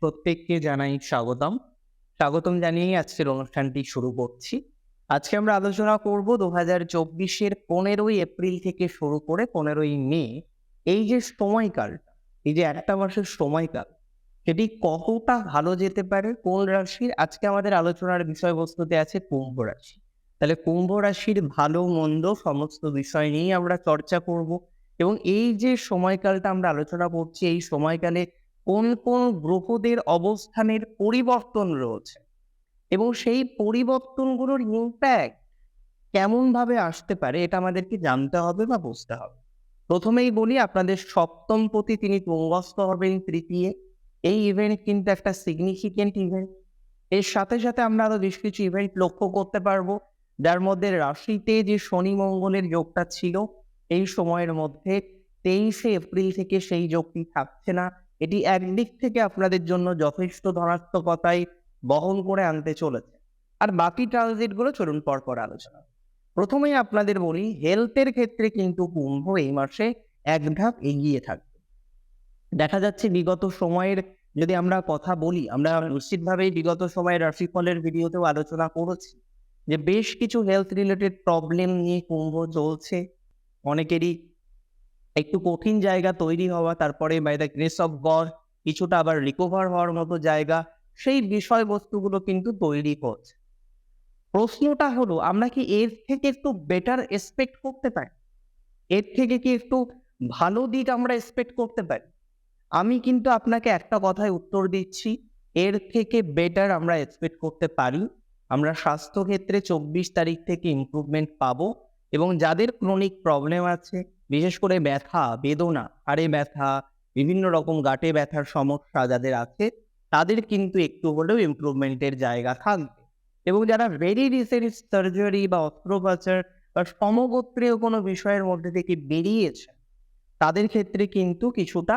প্রত্যেককে জানাই স্বাগতম। স্বাগতম জানিয়েই আজকের অনুষ্ঠানটি শুরু করছি। আজকে আমরা আলোচনা করব দু হাজার চব্বিশের পনেরোই এপ্রিল থেকে শুরু করে পনেরোই মে। এই যে সময়কালটা এই যে একটা মাসের সময়কাল, সেটি কতটা ভালো যেতে পারে, কোন রাশির? আজকে আমাদের আলোচনার বিষয়বস্তুতে আছে কুম্ভ রাশি। তাহলে কুম্ভ রাশির ভালো, মন্দ সমস্ত বিষয় নিয়েই আমরা চর্চা করব। এবং এই যে সময়কালটা আমরা আলোচনা করছি, এই সময়কালে কোন কোন গ্রহদের অবস্থানের পরিবর্তন রয়েছে? এবং সেই পরিবর্তনগুলোর ইম্প্যাক্ট কেমন ভাবে আসতে পারে এটা আমাদেরকে জানতে হবে বা বুঝতে হবে। প্রথমেই বলি, আপনাদের সপ্তম পতি তিনি তুঙ্গস্থ হবেন তৃতীয়। এই ইভেন্ট কিন্তু একটা সিগনিফিকেন্ট ইভেন্ট এর সাথে সাথে আমরা আরও বেশ কিছু ইভেন্ট লক্ষ্য করতে পারব। যার মধ্যে রাশিতে যে শনি মঙ্গলের যোগটা ছিল, এই সময়ের মধ্যে তেইশে এপ্রিল থেকে সেই যোগটি থাকছে না। এটি একদিক থেকে আপনাদের জন্য যথেষ্ট ধনাত্মকতাই বহন করে আনতে চলেছে। আর বাকি ট্রানজিটগুলো চলুন পর পর আলোচনা প্রথমেই আপনাদের বলি হেলথের ক্ষেত্রে কিন্তু কুম্ভ এই মাসে এক ধাপ এগিয়ে থাকবে। দেখা যাচ্ছে বিগত সময়ের যদি আমরা কথা বলি, আমরা নিশ্চিতভাবেই বিগত সময়ের রাশিফলের ভিডিওতেও আলোচনা করেছি যে বেশ কিছু হেলথ রিলেটেড প্রবলেম নিয়ে কুম্ভ চলছে। অনেকেরই একটু কঠিন জায়গা তৈরি হওয়া, তারপরে by the grace of God কিছুটা আবার রিকভার হওয়ার মতো জায়গা, সেই বিষয়বস্তুগুলো কিন্তু তৈরি হচ্ছে। প্রশ্নটা হলো, আমরা কি এর থেকে একটু বেটার এক্সপেক্ট করতে পারি? এর থেকে কি একটু ভালো দিক আমরা এক্সপেক্ট করতে পারি? আমি কিন্তু আপনাকে একটা কথায় উত্তর দিচ্ছি, এর থেকে বেটার আমরা এক্সপেক্ট করতে পারি। আমরা স্বাস্থ্য ক্ষেত্রে চব্বিশ তারিখ থেকে ইমপ্রুভমেন্ট পাবো এবং যাদের ক্রনিক প্রবলেম আছে বিশেষ করে ব্যথা, বেদনা, হাড়ে ব্যথা, বিভিন্ন রকম গাঁটে ব্যথার সমস্যা যাদের আছে, তাদের কিন্তু একটু হলেও ইমপ্রুভমেন্টের জায়গা থাকবে। এবং যারা ভেরি রিসেন্ট সার্জারি বা অস্ত্রোপচার বা সমগোত্রীয় কোনো বিষয়ের মধ্যে থেকে বেরিয়েছে তাদের ক্ষেত্রে কিন্তু কিছুটা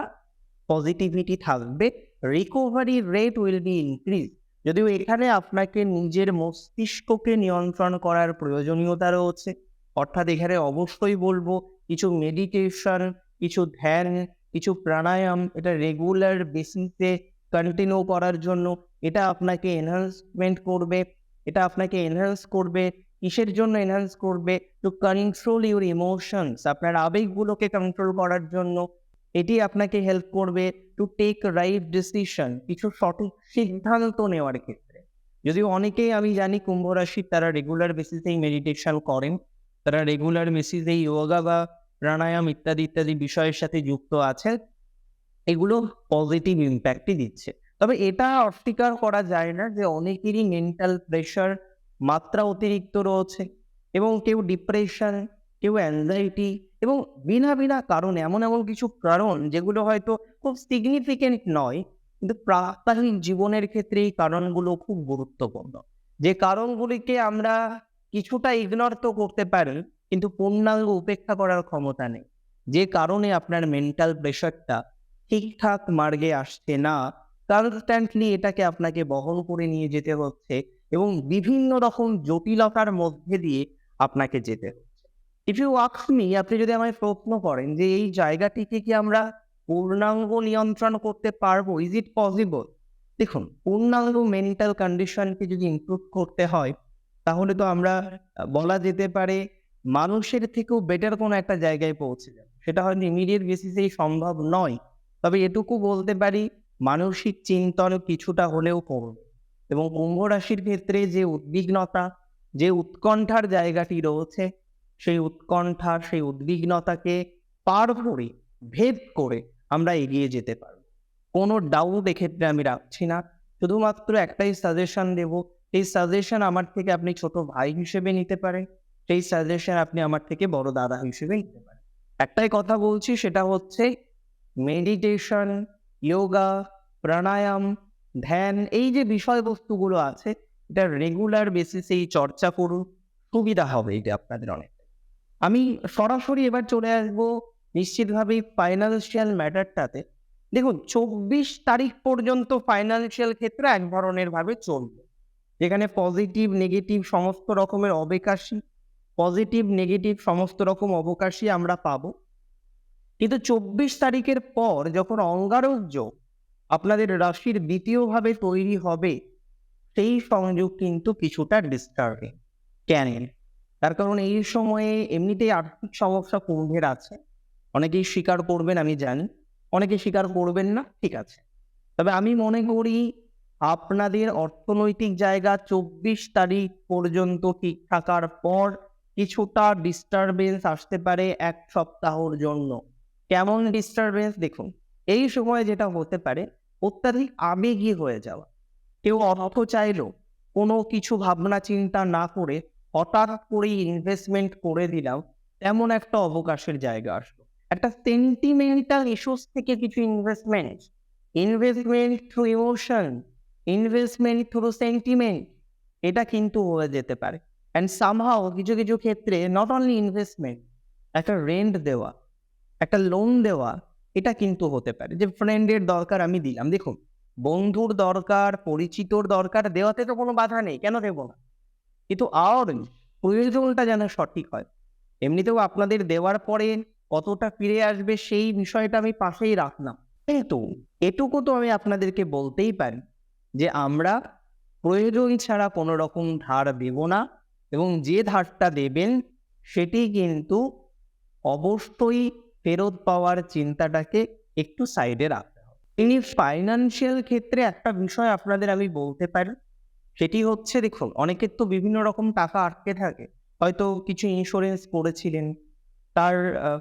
পজিটিভিটি থাকবে। Recovery rate will be increase যদিও এখানে আপনাকে নিজের মস্তিষ্ককে নিয়ন্ত্রণ করার প্রয়োজনীয়তা রয়েছে, অর্থাৎ এখানে অবশ্যই বলব কিছু মেডিটেশন কিছু ধ্যান, কিছু প্রাণায়াম এটা রেগুলার বেসিসে কন্টিনিউ করার জন্য এটা আপনাকে এনহান্সমেন্ট করবে, এটা আপনাকে এনহান্স করবে, কিসের জন্য এনহান্স করবে? টু কন্ট্রোল ইউর ইমোশনস আপনার আবেগগুলোকে কন্ট্রোল করার জন্য এটি আপনাকে হেল্প করবে টু টেক রাইট ডিসিশন কিছু সঠিক সিদ্ধান্ত নেওয়ার ক্ষেত্রে। যদিও অনেকেই আমি জানি কুম্ভ রাশির তারা রেগুলার বেসিসেই মেডিটেশন করেন তারা রেগুলার বেসিসে যোগা বা প্রাণায়াম ইত্যাদি ইত্যাদি বিষয়ের সাথে যুক্ত আছেন, এগুলো পজিটিভ ইম্প্যাক্টই দিচ্ছে। তবে এটা অস্বীকার করা যায় না যে অনেকেরই মেন্টাল প্রেশার মাত্রা অতিরিক্ত রয়েছে এবং কেউ ডিপ্রেশন কেউ অ্যাংজাইটি এবং বিনা বিনা কারণ এমন এমন কিছু কারণ যেগুলো হয়তো খুব সিগনিফিকেন্ট নয়, কিন্তু প্রাত্যহিক জীবনের ক্ষেত্রে এই কারণগুলো খুব গুরুত্বপূর্ণ। যে কারণগুলিকে আমরা কিছুটা ইগনোর তো করতে পারেন, কিন্তু পূর্ণাঙ্গ উপেক্ষা করার ক্ষমতা নেই। যে কারণে আপনার মেন্টাল প্রেশারটা ঠিকঠাক মার্গে আসছে না কনস্ট্যান্টলি এটাকে আপনাকে বহন করে নিয়ে যেতে হচ্ছে এবং বিভিন্ন রকম জটিলতার মধ্যে দিয়ে আপনাকে যেতে হচ্ছে। ইফ ইউ মি আপনি যদি আমায় প্রশ্ন করেন যে এই জায়গাটিকে কি আমরা পূর্ণাঙ্গ নিয়ন্ত্রণ করতে পারব ইজ ইট পসিবল দেখুন, পূর্ণাঙ্গ মেন্টাল কন্ডিশনকে যদি ইমপ্রুভ করতে হয় তাহলে তো আমরা বলা যেতে পারে মানুষের থেকেও বেটার কোনো একটা জায়গায় পৌঁছে যাবে। সেটা হয়তো ইমিডিয়েট বেসিসেই সম্ভব নয়। তবে এটুকু বলতে পারি, মানসিক চিন্তন কিছুটা হলেও করবে এবং কুম্ভ রাশির ক্ষেত্রে যে উদ্বিগ্নতা, যে উৎকণ্ঠার জায়গাটি রয়েছে, সেই উৎকণ্ঠা, সেই উদ্বিগ্নতাকে পার করে, ভেদ করে আমরা এগিয়ে যেতে পারব। কোনো ডাউট এক্ষেত্রে আমি রাখছি না। শুধুমাত্র একটাই সাজেশন দেবো এই সাজেশন আমার থেকে আপনি ছোট ভাই হিসেবে নিতে পারেন। সেই সাজেশন আপনি আমার থেকে বড় দাদা হিসেবে নিতে পারেন। একটাই কথা বলছি, সেটা হচ্ছে মেডিটেশন যোগা প্রাণায়াম ধ্যান, এই যে বিষয়বস্তুগুলো আছে, এটা রেগুলার বেসিসেই চর্চা করুন, সুবিধা হবে এটা আপনাদের অনেক। আমি সরাসরি এবার চলে আসব নিশ্চিতভাবেই ফাইন্যান্সিয়াল ম্যাটারটাতে দেখুন, চব্বিশ তারিখ পর্যন্ত ফাইন্যান্সিয়াল ক্ষেত্রে এক ধরনের ভাবে চলবে। যেখানে পজিটিভ নেগেটিভ সমস্ত রকমের অবকাশী পজিটিভ নেগেটিভ সমস্ত রকম অবকাশই আমরা পাবো। কিন্তু চব্বিশ তারিখের পর যখন অঙ্গারক যোগ আপনাদের রাশির দ্বিতীয়ভাবে তৈরি হবে, সেই সংযোগ কিন্তু কিছুটা ডিস্টার্বিং কেন? তার কারণ এই সময়ে এমনিতেই আর্থিক সমস্যা কুম্ভের আছে। অনেকেই স্বীকার করবেন, আমি জানি। অনেকে স্বীকার করবেন না, ঠিক আছে। তবে আমি মনে করি আপনাদের অর্থনৈতিক জায়গা চব্বিশ তারিখ পর্যন্ত ঠিক থাকার পর কিছুটা ডিস্টারবেন্স আসতে পারে এক সপ্তাহর জন্য। কেমন ডিস্টারবেন্স দেখুন, এই সময় যেটা হতে পারে, অত্যাধিক আবেগী হয়ে যাওয়া। কেউ অর্থ চাইলো, কোনো কিছু ভাবনা চিন্তা না করে হঠাৎ করেই ইনভেস্টমেন্ট করে দিলাম, তেমন একটা অবকাশের জায়গা আসলো। একটা সেন্টিমেন্টাল ইস্যুস থেকে কিছু investment investment through emotion investment through sentiment এটা কিন্তু হয়ে যেতে পারে। অ্যান্ড সামহাও কিছু কিছু ক্ষেত্রে নট অনলি ইনভেস্টমেন্ট একটা রেন্ট দেওয়া, একটা লোন দেওয়া, এটা কিন্তু হতে পারে। যে ফ্রেন্ডের দরকার আমি দিলাম। দেখুন, বন্ধুর দরকার, পরিচিতর দরকার, দেওয়াতে তো কোনো বাধা নেই, কেন দেবো না? কিন্তু আর প্রয়োজনটা যেন সঠিক হয়। এমনিতেও আপনাদের দেওয়ার পরে কতটা ফিরে আসবে সেই বিষয়টা আমি পাশেই রাখলাম। কিন্তু এটুকু তো আমি আপনাদেরকে বলতেই পারি। যে আমরা প্রয়োজন ছাড়া কোনো রকম ধার দেব না এবং যে ধারটা দেবেন সেটি কিন্তু অবশ্যই ফেরত পাওয়ার চিন্তাটাকে একটু সাইডে রাখতে হবে। ইনি ফাইন্যান্সিয়াল ক্ষেত্রে একটা বিষয় আপনাদের আমি বলতে পারি, সেটি হচ্ছে দেখুন, অনেকের তো বিভিন্ন রকম টাকা আটকে থাকে। হয়তো কিছু ইন্স্যুরেন্স করেছিলেন, তার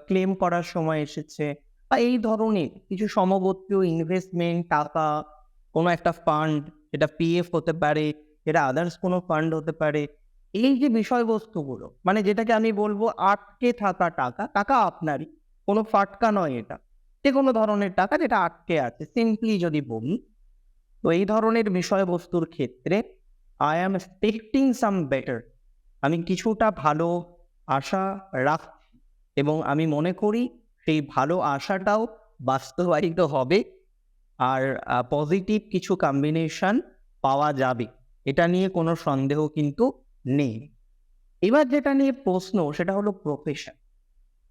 ক্লেম করার সময় এসেছে, বা এই ধরনের কিছু সমগোত্রীয় ইনভেস্টমেন্ট টাকা কোনো একটা ফান্ড যেটা পিএফ হতে পারে, এটা আদার্স কোনো ফান্ড হতে পারে, এই যে বিষয়বস্তুগুলো মানে যেটাকে আমি বলব আটকে থাকা টাকা টাকা আপনারই, কোনো ফাটকা নয় এটা যে কোনো ধরনের টাকা যেটা আটকে আছে সিম্পলি যদি বলি, তো এই ধরনের বিষয়বস্তুর ক্ষেত্রে I am expecting some better আমি কিছুটা ভালো আশা রাখছি, এবং আমি মনে করি সেই ভালো আশাটাও বাস্তবায়িত হবে আর পজিটিভ কিছু কম্বিনেশন পাওয়া যাবে। এটা নিয়ে কোনো সন্দেহ কিন্তু নেই। এবার যেটা নিয়ে প্রশ্ন, সেটা হলো প্রফেশন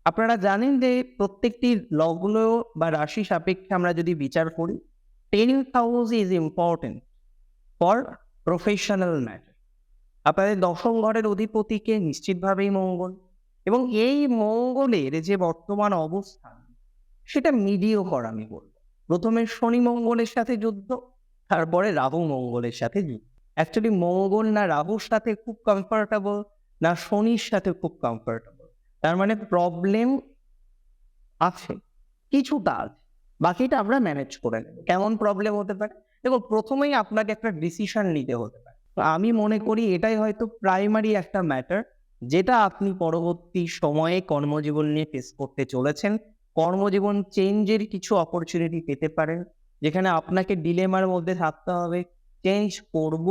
আপনারা জানেন যে প্রত্যেকটি লগ্ন বা রাশি সাপেক্ষে আমরা যদি বিচার করি tenth house is important for professional matter আপনাদের দশম ঘরের অধিপতিকে নিশ্চিতভাবেই মঙ্গল এবং এই মঙ্গলের যে বর্তমান অবস্থান সেটা মিডিও কর আমি বলব। প্রথমে শনি মঙ্গলের সাথে যুদ্ধ, তারপরে রাহু মঙ্গলের সাথে যুদ্ধ। অ্যাকচুয়ালি মঙ্গল না রাহুর সাথে খুব কমফর্টেবল না শনির সাথে খুব কমফর্টেবল তার মানে প্রবলেম আছে, কিছুটা আছে, বাকিটা আমরা ম্যানেজ করে নেব। কেমন প্রবলেম হতে পারে? দেখুন, প্রথমেই আপনাকে একটা ডিসিশন নিতে হতে পারে। আমি মনে করি এটাই হয়তো প্রাইমারি একটা ম্যাটার যেটা আপনি পরবর্তী সময়ে কর্মজীবন নিয়ে ফেস করতে চলেছেন। কর্মজীবন চেঞ্জের কিছু অপরচুনিটি পেতে পারেন, যেখানে আপনাকে ডিলেমার মধ্যে থাকতে হবে চেঞ্জ করব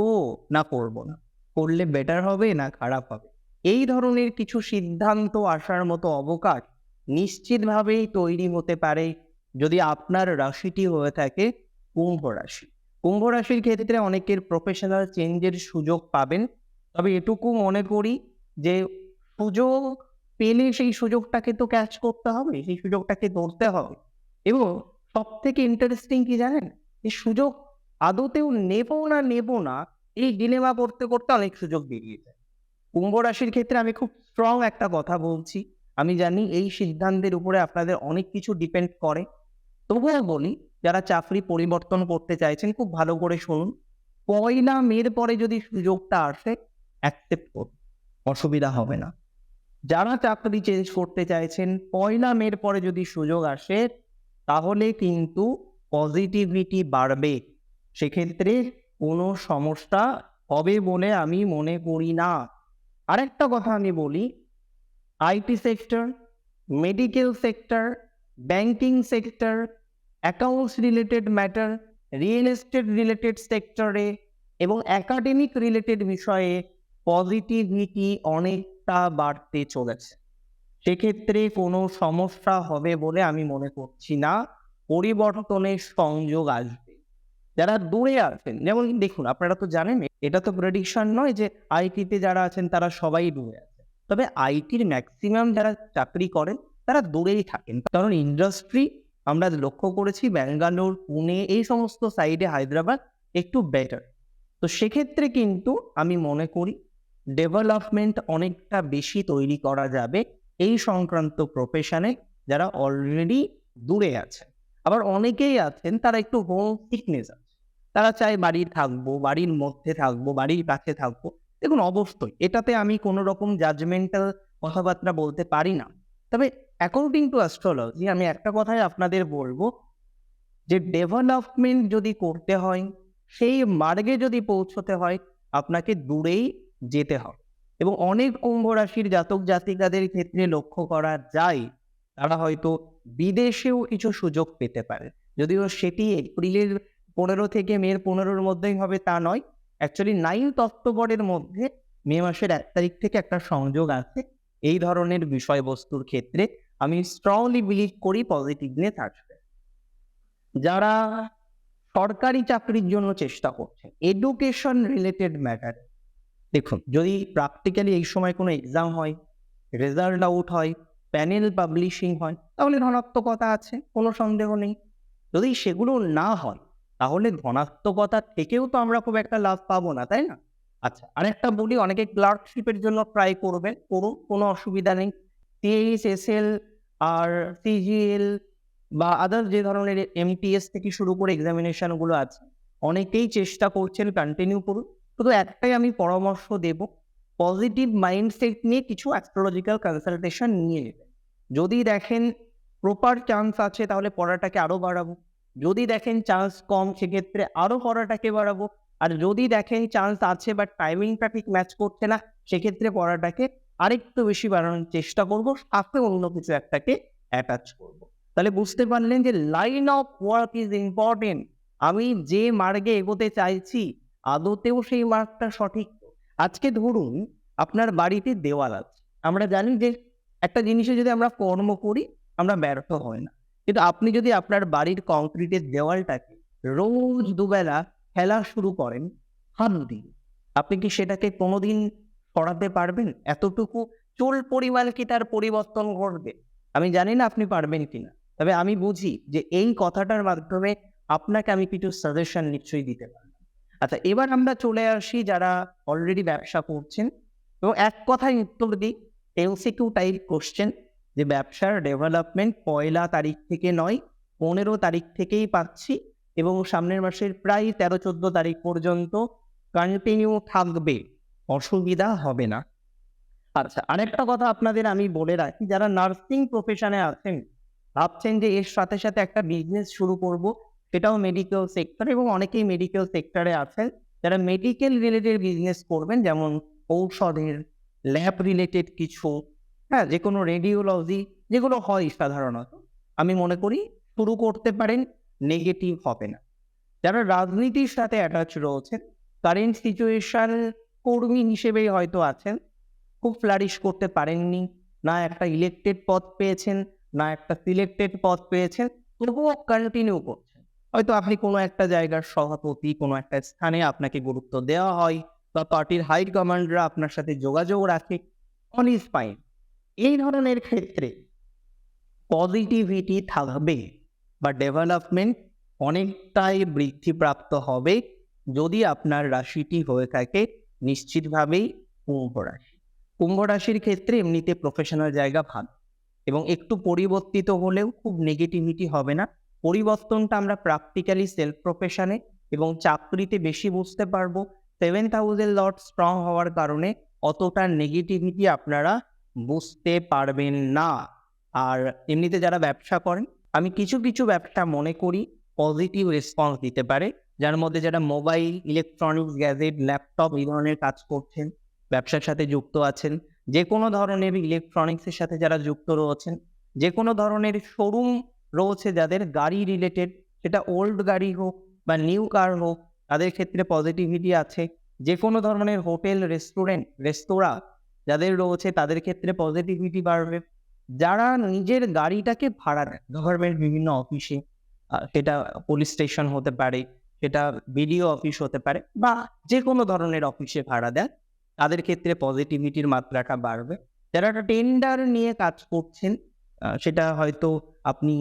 না করব না? করলে বেটার হবে না খারাপ হবে? এই ধরনের কিছু সিদ্ধান্ত আসার মতো অবকাশ নিশ্চিতভাবেই তৈরি হতে পারে যদি আপনার রাশিটি হয়ে থাকে কুম্ভ রাশি। কুম্ভ রাশির ক্ষেত্রে অনেকের প্রফেশনাল চেঞ্জের সুযোগ পাবেন। তবে এটুকু মনে করি যে সুযোগ পেলে সেই সুযোগটাকে তো ক্যাচ করতে হবে, সেই সুযোগটাকে ধরতে হবে। এবং সব থেকে ইন্টারেস্টিং কি জানেন? এই সুযোগ আদতেও নেব না নেব না, এই ডিলেমা করতে করতে অনেক সুযোগ বেরিয়ে যায়। কুম্ভ রাশির ক্ষেত্রে আমি খুব স্ট্রং একটা কথা বলছি। আমি জানি এই সিদ্ধান্তের উপরে আপনাদের অনেক কিছু ডিপেন্ড করে। তবুও বলি, যারা চাকরি পরিবর্তন করতে চাইছেন, খুব ভালো করে শুনুন। পয়লা মের পরে যদি সুযোগটা আসে অ্যাকসেপ্ট করুন। অসুবিধা হবে না। যারা চাকরি চেঞ্জ করতে চাইছেন, পয়লা মের পরে যদি সুযোগ আসে, তাহলে কিন্তু পজিটিভিটি বাড়বে। সেক্ষেত্রে কোনো সমস্যা হবে বলে আমি মনে করি না। আরেকটা কথা আমি বলি IT sector medical sector banking sector accounts related matter real estate related সেক্টরে এবং একাডেমিক রিলেটেড বিষয়ে পজিটিভিটি অনেকটা বাড়তে চলেছে। সেক্ষেত্রে কোনো সমস্যা হবে বলে আমি মনে করছি না। পরিবর্তনের সংযোগ আসবে। যারা দূরে আছেন, যেমন দেখুন, আপনারা তো জানেন, এটা তো প্রেডিকশন নয় যে আইটিতে যারা আছেন, তারা সবাই দূরে আছে তবে আইটির ম্যাক্সিমাম যারা চাকরি করেন, তারা দূরেই থাকেন। কারণ ইন্ডাস্ট্রি আমরা লক্ষ্য করেছি ব্যাঙ্গালোর, পুনে, এই সমস্ত সাইডে হায়দ্রাবাদ একটু বেটার তো সেক্ষেত্রে কিন্তু আমি মনে করি ডেভেলপমেন্ট অনেকটা বেশি তৈরি করা যাবে এই সংক্রান্ত প্রফেশনে যারা অলরেডি দূরে আছে। আবার অনেকেই আছেন, তারা একটু হোম সিকনেস আছে। তারা চায় বাড়ি থাকব, বাড়ির মধ্যে থাকব, বাড়ির কাছে থাকব। দেখুন, অবশ্যই এটাতে আমি কোনো রকম জাজমেন্টাল কথাবার্তা বলতে পারি না। তবে অ্যাকর্ডিং টু অ্যাস্ট্রোলজি আমি একটা কথাই আপনাদের বলব, যে ডেভেলপমেন্ট যদি করতে হয়, সেই মার্গে যদি পৌঁছতে হয়, আপনাকে দূরেই যেতে হবে। এবং অনেক কুম্ভ রাশির জাতক জাতিকাদের ক্ষেত্রে লক্ষ্য করা যায়, তারা হয়তো বিদেশেও কিছু সুযোগ পেতে পারে। যদিও সেটি এপ্রিলের পনেরো থেকে মের পনেরোর মধ্যেই হবে তা নয়। অ্যাকচুয়ালি নাইন্থ অক্টোবরের মধ্যে মে মাসের এক তারিখ থেকে একটা সংযোগ আছে। এই ধরনের বিষয়বস্তুর ক্ষেত্রে আমি স্ট্রংলি বিলিভ করি পজিটিভনেস আসবে যারা সরকারি চাকরির জন্য চেষ্টা করছে এডুকেশন রিলেটেড ম্যাটার দেখুন, যদি প্র্যাকটিক্যালি এই সময় কোনো এক্সাম হয় রেজাল্ট আউট হয় প্যানেল পাবলিশিং হয়, তাহলে ধনাত্মকতা আছে, কোনো সন্দেহ নেই। যদি সেগুলো না হয়, তাহলে ধনাত্মকতা থেকেও তো আমরা খুব একটা লাভ পাবো না, তাই না? আচ্ছা আরেকটা বলি, অনেকে ক্লার্কশিপের জন্য ট্রাই করবেন, করুন, কোনো অসুবিধা নেই। সিএইচ এসএল আর সিজিএল বা আদার যে ধরনের এমটিএস থেকে শুরু করে এক্সামিনেশানগুলো আছে, অনেকেই চেষ্টা করছেন কন্টিনিউ করুন। শুধু একটাই আমি পরামর্শ দেব পজিটিভ মাইন্ডসেট নিয়ে কিছু অ্যাস্ট্রোলজিক্যাল কনসালটেশন নিয়ে যদি দেখেন প্রপার চান্স আছে তাহলে পড়াটাকে আরও বাড়াবো। যদি দেখেন চান্স কম, সেক্ষেত্রে আরও পড়াটাকে বাড়াবো। আর যদি দেখেন চান্স আছে বাট টাইমিংটা ঠিক ম্যাচ করছে না, সেক্ষেত্রে পড়াটাকে আরেকটু বেশি বাড়ানোর চেষ্টা করব, সাথে অন্য কিছু একটাকে অ্যাটাচ করব। তাহলে বুঝতে পারলেন যে line of work is important আমি যে মার্গে এগোতে চাইছি আদতেও সেই মার্গটা সঠিক। আজকে ধরুন আপনার বাড়িতে দেওয়াল আছে। আমরা জানি যে একটা জিনিসে যদি আমরা কর্ম করি, আমরা ব্যর্থ হয় না। কিন্তু আপনি যদি আপনার বাড়ির কংক্রিটের দেওয়ালটাকে রোজ দুবেলা খেলা শুরু করেন, হাত দিয়ে, আপনি কি সেটাকে কোনোদিন সরাতে পারবেন? এতটুকু চুল পরিমাণ কি তার পরিবর্তন ঘটবে? আমি জানি না আপনি পারবেন কিনা তবে আমি বুঝি যে এই কথাটার মাধ্যমে আপনাকে আমি কিছু সাজেশন নিশ্চয়ই দিতে পারব। আচ্ছা এবার আমরা চলে আসি যারা অলরেডি ব্যবসা করছেন। এবং এক কথায় উত্তর দিই এমসিকিউ টাইপ কোশ্চেন যে ব্যবসার ডেভেলপমেন্ট পয়লা তারিখ থেকে নয়, পনেরো তারিখ থেকেই পাচ্ছি এবং সামনের মাসের প্রায় তেরো চোদ্দ তারিখ পর্যন্ত কন্টিনিউ থাকবে, অসুবিধা হবে না। আচ্ছা আরেকটা কথা আপনাদের আমি বলে রাখি, যারা নার্সিং প্রফেশনে আছেন, ভাবছেন যে এর সাথে সাথে একটা বিজনেস শুরু করব সেটাও মেডিকেল সেক্টর এবং অনেকেই মেডিকেল সেক্টরে আছেন। যারা মেডিকেল রিলেটেড বিজনেস করবেন, যেমন ঔষধের ল্যাব রিলেটেড কিছু হ্যাঁ যে কোনো রেডিওলজি যেগুলো হয় সাধারণত। আমি মনে করি শুরু করতে পারেন নেগেটিভ হবে না। যারা রাজনীতির সাথে অ্যাটাচ রয়েছেন কারেন্ট সিচুয়েশন কর্মী হিসেবেই হয়তো আছেন, খুব ফ্লারিশ করতে পারেননি, না একটা ইলেক্টেড পদ পেয়েছেন, না একটা সিলেক্টেড পদ পেয়েছেন, তবুও কন্টিনিউ করছেন। হয়তো আপনি কোনো একটা জায়গার সভাপতি, কোনো একটা স্থানে আপনাকে গুরুত্ব দেওয়া হয় বা পার্টির হাই কমান্ডরা আপনার সাথে যোগাযোগ রাখে। অন ইজ ফাইন এই ধরনের ক্ষেত্রে পজিটিভিটি থাকবে বা ডেভেলপমেন্ট অনেকটাই বৃদ্ধিপ্রাপ্ত হবে যদি আপনার রাশিটি হয়ে থাকে নিশ্চিতভাবেই কুম্ভ রাশি। কুম্ভ রাশির ক্ষেত্রে এমনিতে প্রফেশনাল জায়গা ভালো এবং একটু পরিবর্তিত হলেও খুব নেগেটিভিটি হবে না। পরিবর্তনটা আমরা প্র্যাকটিক্যালি সেলফ প্রফেশনে এবং চাকরিতে বেশি বুঝতে পারব। সেভেন থাউজেন্ড লট স্ট্রং হওয়ার কারণে অতটা নেগেটিভিটি আপনারা বুঝতে পারবেন না। আর এমনিতে যারা ব্যবসা করেন, আমি কিছু কিছু ব্যবসা মনে করি পজিটিভ রেসপন্স দিতে পারে। যার মধ্যে যারা মোবাইল ইলেকট্রনিক্স গ্যাজেট ল্যাপটপ এই ধরনের কাজ করছেন, ব্যবসার সাথে যুক্ত আছেন যে কোনো ধরনের ইলেকট্রনিক্সের সাথে যারা যুক্ত রয়েছেন যে কোনো ধরনের শোরুম রয়েছে যাদের গাড়ি রিলেটেড সেটা ওল্ড গাড়ি হোক বা নিউ কার হোক, তাদের ক্ষেত্রে পজিটিভিটি আছে। যে কোনো ধরনের হোটেল রেস্টুরেন্ট রেস্তোরাঁ যাদের রয়েছে, তাদের ক্ষেত্রে পজিটিভিটি বাড়বে। যারা নিজের গাড়িটাকে ভাড়া দেয় গভর্নমেন্ট বিভিন্ন অফিসে সেটা পুলিশ স্টেশন হতে পারে, সেটা বিডিও অফিস হতে পারে, বা যে কোনো ধরনের অফিসে ভাড়া দেয়, তাদের ক্ষেত্রে পজিটিভিটির মাত্রাটা বাড়বে। যারা একটা টেন্ডার নিয়ে কাজ করছেন সেটা হয়তো আপনি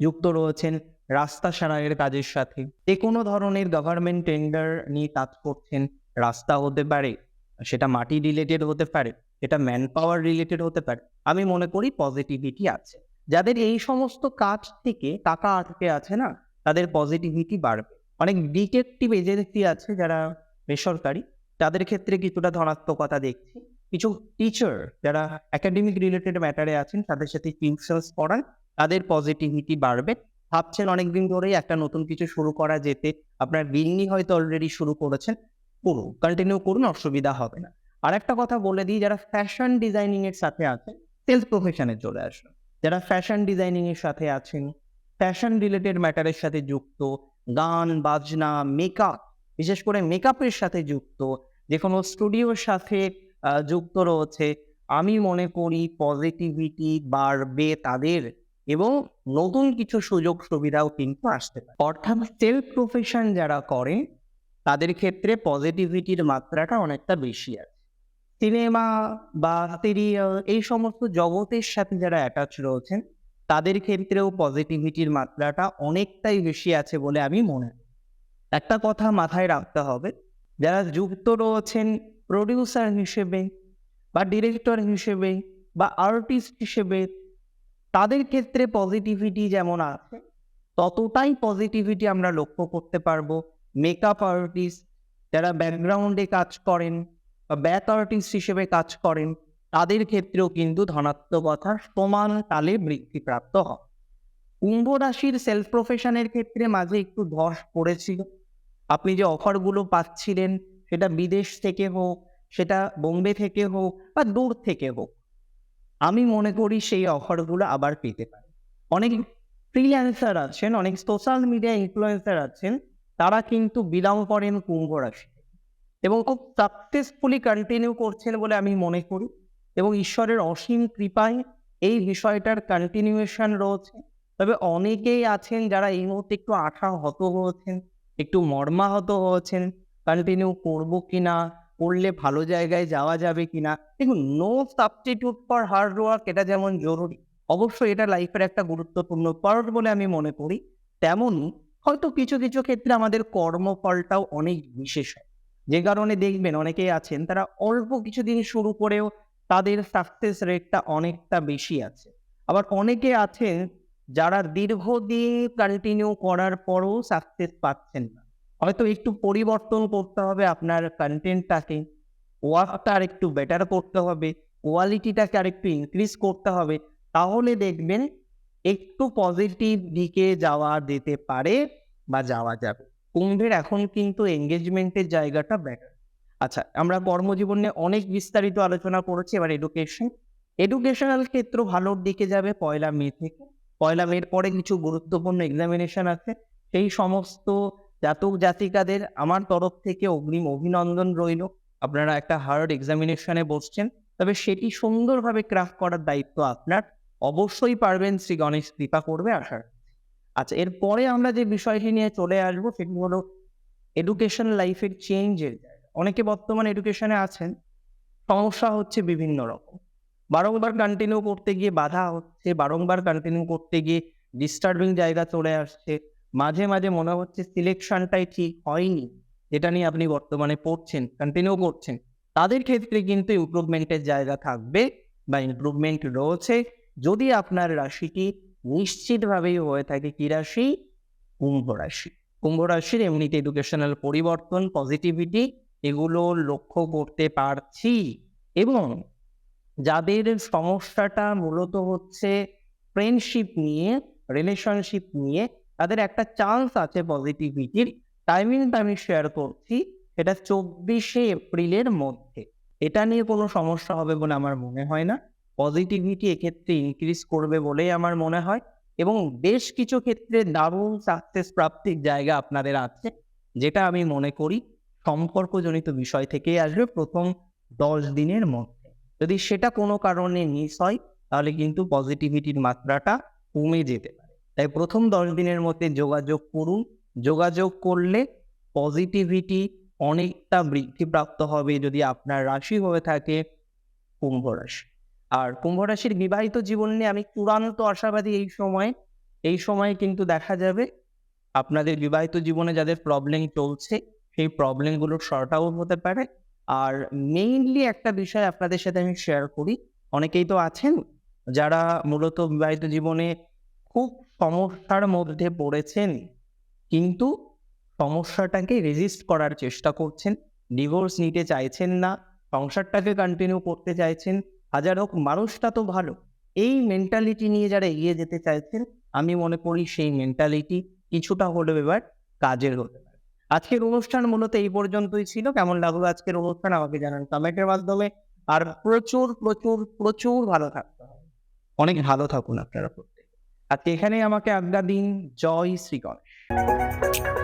যুক্ত রয়েছেন রাস্তা সারাইয়ের কাজের সাথে। যে কোনো ধরনের গভর্নমেন্ট টেন্ডার নিয়ে কাজ করছেন, রাস্তা হতে পারে, সেটা মাটি রিলেটেড হতে পারে, সেটা ম্যান পাওয়ার রিলেটেড হতে পারে, আমি মনে করি পজিটিভিটি আছে। যাদের এই সমস্ত কাজ থেকে টাকা আটকে আছে না, তাদের পজিটিভিটি বাড়বে। অনেক ডিটেকটিভ এজেন্সি আছে যারা বেসরকারি, তাদের ক্ষেত্রে কিছুটা ধনাত্মকতা দেখছি। কিছু টিচার যারা একাডেমিক রিলেটেড ম্যাটারে আছেন, তাদের সাথে টিউশনস পড়ান তাদের পজিটিভিটি বাড়বে। ভাবছেন অনেকদিন ধরেই একটা নতুন কিছু শুরু করা যেতে, আপনার বিন্নি হয়তো অলরেডি শুরু করেছেন, করুন কন্টিনিউ করুন, অসুবিধা হবে না। আর একটা কথা বলে দিই, যারা ফ্যাশন ডিজাইনিং এর সাথে আছেন সেলস প্রফেশনে চলে আসুন। যারা ফ্যাশন ডিজাইনিং এর সাথে আছেন ফ্যাশন রিলেটেড ম্যাটারের সাথে যুক্ত, গান, বাজনা মেকআপ বিশেষ করে মেকআপের সাথে যুক্ত, যে কোনো স্টুডিওর সাথে যুক্ত রয়েছে। আমি মনে করি পজিটিভিটি বাড়বে তাদের এবং নতুন কিছু সুযোগ সুবিধাও কিন্তু আসতে পারে। অর্থাৎ সেলফ প্রফেশন যারা করে, তাদের ক্ষেত্রে পজিটিভিটির মাত্রাটা অনেকটা বেশি আছে। সিনেমা বা সিরিয়াল এই সমস্ত জগতের সাথে যারা অ্যাটাচ রয়েছেন, তাদের ক্ষেত্রেও পজিটিভিটির মাত্রাটা অনেকটাই বেশি আছে বলে আমি মনে একটা কথা মাথায় রাখতে হবে, যারা যুক্ত রয়েছেন প্রডিউসার হিসেবে বা ডিরেক্টর হিসেবে বা আর্টিস্ট হিসেবে তাদের ক্ষেত্রে পজিটিভিটি যেমন আছে, ততটাই পজিটিভিটি আমরা লক্ষ্য করতে পারব। মেকআপ আর্টিস্ট যারা ব্যাকগ্রাউন্ডে কাজ করেন বা ব্যাক আর্টিস্ট হিসেবে কাজ করেন, তাদের ক্ষেত্রেও কিন্তু ধনাত্মকতা সমান তালে বৃদ্ধিপ্রাপ্ত হয়। কুম্ভ রাশির সেলফ প্রফেশনের ক্ষেত্রে মাঝে একটু ধস পড়েছিল। আপনি যে অফারগুলো পাচ্ছিলেন সেটা বিদেশ থেকে হোক, সেটা বোম্বে থেকে হোক বা দূর থেকে হোক, আমি মনে করি সেই অফারগুলো আবার পেতে পারেন অনেক ফ্রিল্যান্সার আছেন, অনেক সোশ্যাল মিডিয়া ইনফ্লুয়েন্সার আছেন, তারা কিন্তু বিলং করেন কুম্ভ রাশি। এবং খুব সাকসেসফুলি কন্টিনিউ করছেন বলে আমি মনে করি। এবং ঈশ্বরের অসীম কৃপায় এই বিষয়টার কন্টিনিউয়েশন রয়েছে। তবে অনেকেই আছেন যারা এই মুহূর্তে একটু আঠা হত হয়েছেন, একটু মর্মাহত হয়েছেন কন্টিনিউ করব কিনা, করলে ভালো জায়গায় যাওয়া যাবে কিনা। দেখুন no substitute for hard work এটা যেমন জরুরি, অবশ্যই এটা লাইফের একটা গুরুত্বপূর্ণ পার্ট বলে আমি মনে করি। তেমনই হয়তো কিছু কিছু ক্ষেত্রে আমাদের কর্মফলটাও অনেক বিশেষ হয়। যে কারণে দেখবেন অনেকেই আছেন, তারা অল্প কিছুদিন শুরু করেও তাদের সাকসেস রেটটা অনেকটা বেশি আছে। আবার অনেকে আছেন যারা দীর্ঘদিন কন্টিনিউ করার পরও সাকসেস পাচ্ছেন না। হয়তো একটু পরিবর্তন করতে হবে, আপনার কন্টেন্টটাকে ওয়ার্কটা আর একটু বেটার করতে হবে কোয়ালিটিটাকে আর একটু ইনক্রিজ করতে হবে। তাহলে দেখবেন একটু পজিটিভ দিকে যাওয়া যেতে পারে বা যাওয়া যাবে। কুম্ভের এখন কিন্তু এঙ্গেজমেন্টের জায়গাটা বেটার আচ্ছা আমরা কর্মজীবন অনেক বিস্তারিত আলোচনা করেছি, এবার এডুকেশন এডুকেশনাল ক্ষেত্র ভালোর দিকে যাবে পয়লা মে থেকে। পয়লা মের পরে কিছু গুরুত্বপূর্ণ এক্সামিনেশন আছে। সেই সমস্ত জাতক জাতিকাদের আমার তরফ থেকে অগ্রিম অভিনন্দন রইল। আপনারা একটা হার্ড এক্সামিনেশনে বসছেন, তবে সেটি সুন্দরভাবে ক্রাফট করার দায়িত্ব আপনার। অবশ্যই পারবেন, শ্রী গণেশ কৃপা করবে রাখছি। আচ্ছা এরপরে আমরা যে বিষয়টি নিয়ে চলে আসব, সেটি হলো এডুকেশন লাইফের চেঞ্জের অনেকে বর্তমান এডুকেশনে আছেন, সমস্যা হচ্ছে বিভিন্ন রকম। বারংবার কন্টিনিউ করতে গিয়ে বাধা হচ্ছে, বারংবার কন্টিনিউ করতে গিয়ে ডিস্টার্বিং জায়গা চলে আসছে। মাঝে মাঝে মনে হচ্ছে সিলেকশনটাই ঠিক হয়নি, যেটা নিয়ে আপনি বর্তমানে পড়ছেন কন্টিনিউ করছেন। তাদের ক্ষেত্রে কিন্তু ইমপ্রুভমেন্টের জায়গা থাকবে বা ইমপ্রুভমেন্ট রয়েছে। যদি আপনার রাশিটি নিশ্চিতভাবেই হয়ে থাকে কি রাশি? কুম্ভ রাশি। কুম্ভ রাশির এমনিতে এডুকেশনাল পরিবর্তন পজিটিভিটি এগুলো লক্ষ্য করতে পারছি এবং যাদের সমস্যাটা মূলত হচ্ছে ফ্রেন্ডশিপ নিয়ে রিলেশনশিপ নিয়ে তাদের একটা চান্স আছে পজিটিভিটির টাইমিংটা আমি শেয়ার করছি সেটা চব্বিশে এপ্রিলের মধ্যে। এটা নিয়ে কোনো সমস্যা হবে বলে আমার মনে হয় না। পজিটিভিটি এক্ষেত্রে ইনক্রিজ করবে বলেই আমার মনে হয় এবং বেশ কিছু ক্ষেত্রে দারুণ সাকসেস প্রাপ্তির জায়গা আপনাদের আছে, যেটা আমি মনে করি সম্পর্কজনিত বিষয় থেকেই আসবে প্রথম দশ দিনের মধ্যে। যদি সেটা কোনো কারণে মিস হয়, তাহলে কিন্তু পজিটিভিটির মাত্রাটা কমে যেতে পারে। তাই প্রথম দশ দিনের মধ্যে যোগাযোগ করুন। যোগাযোগ করলে পজিটিভিটি অনেকটা বৃদ্ধিপ্রাপ্ত হবে যদি আপনার রাশি হয়ে থাকে কুম্ভ রাশি। আর কুম্ভ রাশির বিবাহিত জীবন নিয়ে আমি চূড়ান্ত আশাবাদী এই সময় এই সময় কিন্তু দেখা যাবে আপনাদের বিবাহিত জীবনে যাদের প্রবলেম চলছে, সেই প্রবলেমগুলো শর্ট আউট হতে পারে। আর মেইনলি একটা বিষয় আপনাদের সাথে আমি শেয়ার করি। অনেকেই তো আছেন যারা মূলত বিবাহিত জীবনে খুব সমস্যার মধ্যে পড়েছেন। কিন্তু সমস্যাটাকে রেজিস্ট করার চেষ্টা করছেন। ডিভোর্স নিতে চাইছেন না, সংসারটাকে কন্টিনিউ করতে চাইছেন, হাজার হোক মানুষটা তো ভালো। এই মেন্টালিটি নিয়ে যারা এগিয়ে যেতে চাইছেন, আমি মনে করি সেই মেন্টালিটি কিছুটা হলেও এবার কাজের হতে পারে। আজকের অনুষ্ঠান মূলত এই পর্যন্তই ছিল। কেমন লাগল আজকের অনুষ্ঠান আমাকে জানান কমেন্টের মাধ্যমে। আর প্রচুর প্রচুর প্রচুর ভালো থাকতে হবে। অনেক ভালো থাকুন আপনারা। আজকে এখানেই আমাকে আজ্ঞা দিন। জয় শ্রী গণেশ